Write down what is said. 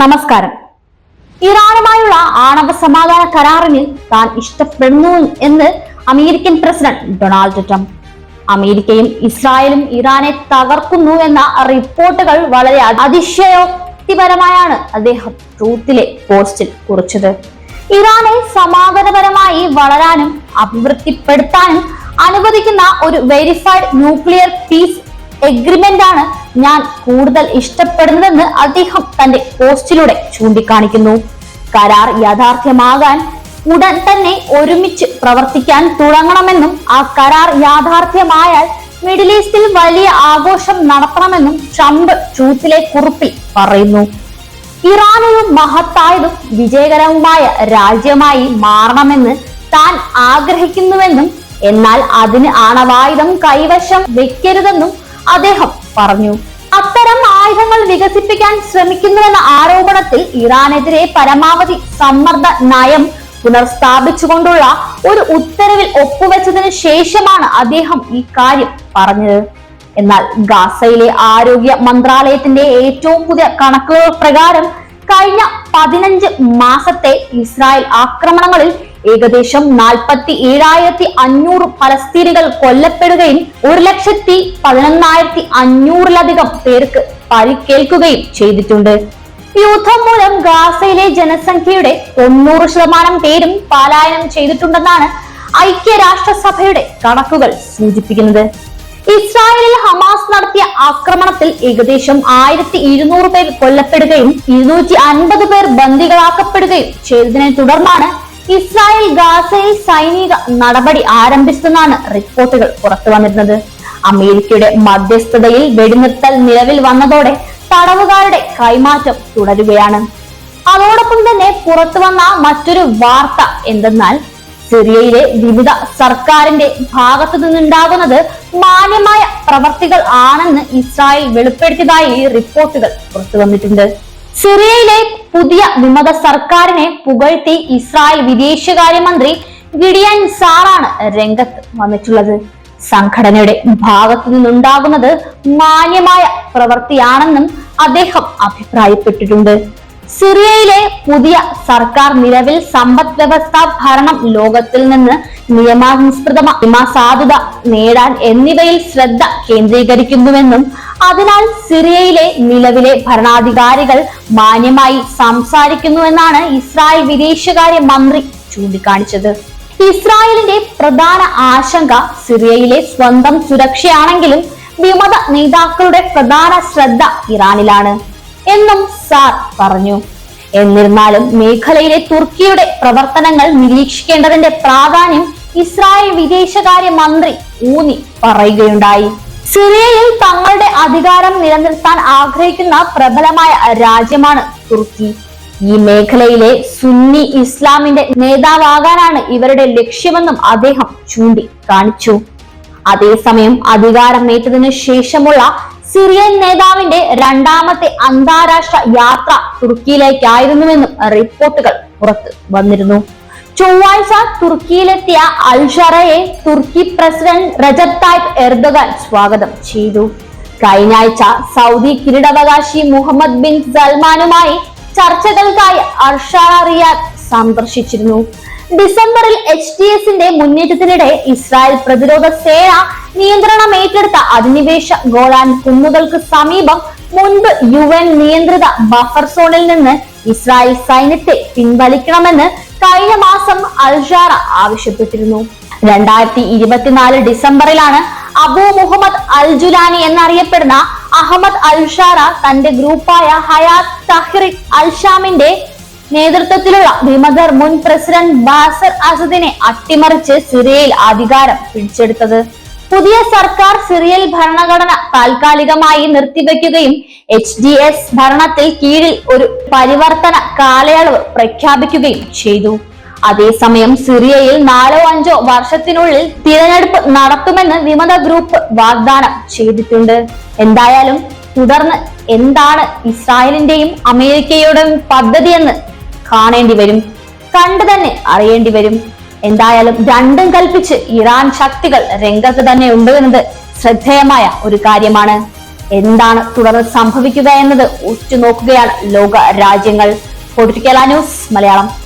നമസ്കാരം. ഇറാനുമായുള്ള ആണവ സമാധാന കരാറിന് താൻ ഇഷ്ടപ്പെടുന്നു എന്ന് അമേരിക്കൻ പ്രസിഡന്റ് ഡൊണാൾഡ് ട്രംപ്. അമേരിക്കയും ഇസ്രായേലും ഇറാനെ തകർക്കുന്നു എന്ന റിപ്പോർട്ടുകൾ വളരെ അതിശയോക്തിപരമായാണ് അദ്ദേഹം ട്രൂത്തിലെ പോസ്റ്റിൽ കുറിച്ചത്. ഇറാനെ സമാധാനപരമായി വളരാനും അഭിവൃദ്ധിപ്പെടുത്താനും അനുവദിക്കുന്ന ഒരു വെരിഫൈഡ് ന്യൂക്ലിയർ പീസ് എഗ്രിമെന്റ് ആണ് ഞാൻ കൂടുതൽ ഇഷ്ടപ്പെടുന്നതെന്ന് അദ്ദേഹം തന്റെ പോസ്റ്റിലൂടെ ചൂണ്ടിക്കാണിക്കുന്നു. കരാർ യാഥാർത്ഥ്യമാകാൻ ഉടൻ തന്നെ ഒരുമിച്ച് പ്രവർത്തിക്കാൻ തുടങ്ങണമെന്നും ആ കരാർ യാഥാർത്ഥ്യമായാൽ മിഡിൽ ഈസ്റ്റിൽ വലിയ ആഘോഷം നടത്തണമെന്നും ട്രംപ് ട്രൂത്തിലെ കുറിപ്പിൽ പറയുന്നു. ഇറാനൊരു മഹത്തായതും വിജയകരവുമായ രാജ്യമായി മാറണമെന്ന് താൻ ആഗ്രഹിക്കുന്നുവെന്നും എന്നാൽ അതിന് ആണവായുധം കൈവശം വെക്കരുതെന്നും അദ്ദേഹം പറഞ്ഞു അത്തരം ആയുധങ്ങൾ വികസിപ്പിക്കാൻ ശ്രമിക്കുന്നുവെന്ന ആരോപണത്തിൽ ഇറാനെതിരെ പരമാവധി സമ്മർദ്ദ നയം പുനർസ്ഥാപിച്ചുകൊണ്ടുള്ള ഒരു ഉത്തരവിൽ ഒപ്പുവെച്ചതിന് ശേഷമാണ് അദ്ദേഹം ഈ കാര്യം പറഞ്ഞത്. എന്നാൽ ഗാസയിലെ ആരോഗ്യ മന്ത്രാലയത്തിന്റെ ഏറ്റവും പുതിയ കണക്കുകൾ പ്രകാരം കഴിഞ്ഞ പതിനഞ്ച് മാസത്തെ ഇസ്രായേൽ ആക്രമണങ്ങളിൽ ഏകദേശം നാൽപ്പത്തി ഏഴായിരത്തി അഞ്ഞൂറ് പലസ്തീനികൾ കൊല്ലപ്പെടുകയും ഒരു ലക്ഷത്തി പതിനൊന്നായിരത്തി അഞ്ഞൂറിലധികം പേർക്ക് പരിക്കേൽക്കുകയും ചെയ്തിട്ടുണ്ട്. യുദ്ധം മൂലം ഗാസയിലെ ജനസംഖ്യയുടെ തൊണ്ണൂറ് ശതമാനം പേരും പലായനം ചെയ്തിട്ടുണ്ടെന്നാണ് ഐക്യരാഷ്ട്രസഭയുടെ കണക്കുകൾ സൂചിപ്പിക്കുന്നത്. ഇസ്രായേലിൽ ഹമാസ് നടത്തിയ ആക്രമണത്തിൽ ഏകദേശം ആയിരത്തി ഇരുന്നൂറ് പേർ കൊല്ലപ്പെടുകയും ഇരുന്നൂറ്റി അൻപത് പേർ ബന്ദികളാക്കപ്പെടുകയും ചെയ്തതിനെ തുടർന്നാണ് ഇസ്രായേൽ ഗാസയിൽ സൈനിക നടപടി ആരംഭിച്ചെന്നാണ് റിപ്പോർട്ടുകൾ പുറത്തു വന്നിരുന്നത്. അമേരിക്കയുടെ മധ്യസ്ഥതയിൽ വെടിനിർത്തൽ നിലവിൽ വന്നതോടെ തടവുകാരുടെ കൈമാറ്റം തുടരുകയാണ്. അതോടൊപ്പം തന്നെ പുറത്തു വന്ന മറ്റൊരു വാർത്ത എന്തെന്നാൽ സിറിയയിലെ വിവിധ സർക്കാരിന്റെ ഭാഗത്തു നിന്നുണ്ടാകുന്നത് മാന്യമായ പ്രവർത്തികൾ ആണെന്ന് ഇസ്രായേൽ വെളിപ്പെടുത്തിയതായി റിപ്പോർട്ടുകൾ പുറത്തു വന്നിട്ടുണ്ട്. സിറിയയിലെ പുതിയ വിമത സർക്കാരിനെ പുകഴ്ത്തി ഇസ്രായേൽ വിദേശകാര്യമന്ത്രി ഗിഡിയൻ സാറാണ് രംഗത്ത് വന്നിട്ടുള്ളത്. സംഘടനയുടെ ഭാഗത്തു നിന്നുണ്ടാകുന്നത് മാന്യമായ പ്രവൃത്തിയാണെന്നും അദ്ദേഹം അഭിപ്രായപ്പെട്ടിട്ടുണ്ട്. സിറിയയിലെ പുതിയ സർക്കാർ നിലവിൽ സമ്പദ് വ്യവസ്ഥ ഭരണം ലോകത്തിൽ നിന്ന് നിയമാനുസൃത സാധുത നേടാൻ എന്നിവയിൽ ശ്രദ്ധ കേന്ദ്രീകരിക്കുന്നുവെന്നും അതിനാൽ സിറിയയിലെ നിലവിലെ ഭരണാധികാരികൾ മാന്യമായി സംസാരിക്കുന്നുവെന്നാണ് ഇസ്രായേൽ വിദേശകാര്യ മന്ത്രി ചൂണ്ടിക്കാണിച്ചത്. ഇസ്രായേലിന്റെ പ്രധാന ആശങ്ക സിറിയയിലെ സ്വന്തം സുരക്ഷയാണെങ്കിലും വിമത നേതാക്കളുടെ പ്രധാന ശ്രദ്ധ ഇറാനിലാണ്. എന്നും സാർ പറഞ്ഞു. എന്നിരുന്നാലും മേഖലയിലെ തുർക്കിയുടെ പ്രവർത്തനങ്ങൾ നിരീക്ഷിക്കേണ്ടതിന്റെ പ്രാധാന്യം ഇസ്രായേൽ വിദേശകാര്യ മന്ത്രി ഊന്നി പറയുകയുണ്ടായി. സിറിയയിൽ തങ്ങളുടെ അധികാരം നിലനിർത്താൻ ആഗ്രഹിക്കുന്ന പ്രബലമായ രാജ്യമാണ് തുർക്കി. ഈ മേഖലയിലെ സുന്നി ഇസ്ലാമിന്റെ നേതാവാകാനാണ് ഇവരുടെ ലക്ഷ്യമെന്നും അദ്ദേഹം ചൂണ്ടി കാണിച്ചു അതേസമയം അധികാരമേറ്റതിനു ശേഷമുള്ള സിറിയൻ നേതാവിന്റെ രണ്ടാമത്തെ അന്താരാഷ്ട്ര യാത്ര തുർക്കിയിലേക്കായിരുന്നുവെന്നും റിപ്പോർട്ടുകൾ പുറത്തു വന്നിരുന്നു. ചൊവ്വാഴ്ച തുർക്കിയിലെത്തിയ അൽഷറയെ തുർക്കി പ്രസിഡന്റ് റജബ് തായ്പ് എർദോഗാൻ സ്വാഗതം ചെയ്തു. കഴിഞ്ഞ ആഴ്ച സൗദി കിരീടാവകാശി മുഹമ്മദ് ബിൻ സൽമാനുമായി ചർച്ചകൾക്കായി അർഷറ റിയാദ് സന്ദർശിച്ചിരുന്നു. ഡിസംബറിൽ എച്ച് ഡി എസിന്റെ മുന്നേറ്റത്തിനിടെ ഇസ്രായേൽ പ്രതിരോധ സേന നിയന്ത്രണം ഏറ്റെടുത്ത അധിനിവേശ ഗോളാൻ കുന്നുകൾക്ക് സമീപം മുൻപ് യു എൻ നിയന്ത്രിത ബഫർ സോണിൽ നിന്ന് ഇസ്രായേൽ സൈന്യത്തെ പിൻവലിക്കണമെന്ന് കഴിഞ്ഞ മാസം അൽഷാറ ആവശ്യപ്പെട്ടിരുന്നു. രണ്ടായിരത്തി ഇരുപത്തിനാല് ഡിസംബറിലാണ് അബു മുഹമ്മദ് അൽ ജുലാനി എന്നറിയപ്പെടുന്ന അഹമ്മദ് അൽഷാറ തന്റെ ഗ്രൂപ്പായ ഹയാത്ത് തഹ്റിക് അൽ ഷാമിന്റെ നേതൃത്വത്തിലുള്ള വിമതർ മുൻ പ്രസിഡന്റ് ബാസർ അസദിനെ അട്ടിമറിച്ച് സിറിയയിൽ അധികാരം പിടിച്ചെടുത്തത്. പുതിയ സർക്കാർ സിറിയൽ ഭരണഘടന താൽക്കാലികമായി നിർത്തിവെക്കുകയും എച്ച് ഡി എസ് ഭരണത്തിൽ കീഴിൽ ഒരു പരിവർത്തന കാലയളവ് പ്രഖ്യാപിക്കുകയും ചെയ്തു. അതേസമയം സിറിയയിൽ നാലോ അഞ്ചോ വർഷത്തിനുള്ളിൽ തിരഞ്ഞെടുപ്പ് നടത്തുമെന്ന് വിമത ഗ്രൂപ്പ് വാഗ്ദാനം ചെയ്തിട്ടുണ്ട്. എന്തായാലും തുടർന്ന് എന്താണ് ഇസ്രായേലിന്റെയും അമേരിക്കയുടെയും പദ്ധതിയെന്ന് കാണേണ്ടി വരും. കണ്ടു തന്നെ അറിയേണ്ടി വരും. എന്തായാലും രണ്ടും കൽപ്പിച്ച് ഇറാൻ ശക്തികൾ രംഗത്ത് തന്നെ ഉണ്ട് എന്നത് ശ്രദ്ധേയമായ ഒരു കാര്യമാണ്. എന്താണ് തുടർന്ന് സംഭവിക്കുക എന്നത് ഉറ്റുനോക്കുകയാണ് ലോക രാജ്യങ്ങൾ. Political news Malayalam.